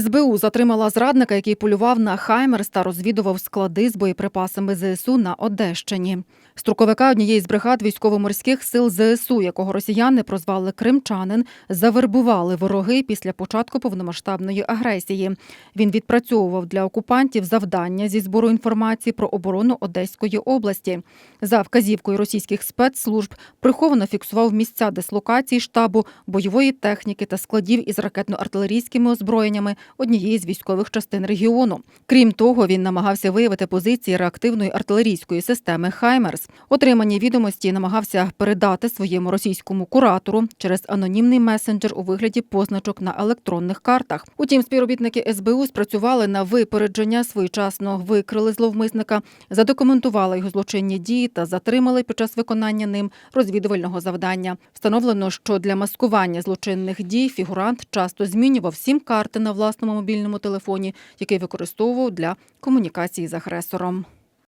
СБУ затримала зрадника, який полював на Хаймерс та розвідував склади з боєприпасами ЗСУ на Одещині. Струковика однієї з бригад військово-морських сил ЗСУ, якого росіяни прозвали Кримчанин, завербували вороги після початку повномасштабної агресії. Він відпрацьовував для окупантів завдання зі збору інформації про оборону Одеської області. За вказівкою російських спецслужб приховано фіксував місця дислокації штабу бойової техніки та складів із ракетно-артилерійськими озброєннями однієї з військових частин регіону. Крім того, він намагався виявити позиції реактивної артилерійської системи Хаймерс. Отримані відомості намагався передати своєму російському куратору через анонімний месенджер у вигляді позначок на електронних картах. Утім, співробітники СБУ спрацювали на випередження, своєчасно викрили зловмисника, задокументували його злочинні дії та затримали під час виконання ним розвідувального завдання. Встановлено, що для маскування злочинних дій фігурант часто змінював сім карти на власному мобільному телефоні, який використовував для комунікації з агресором.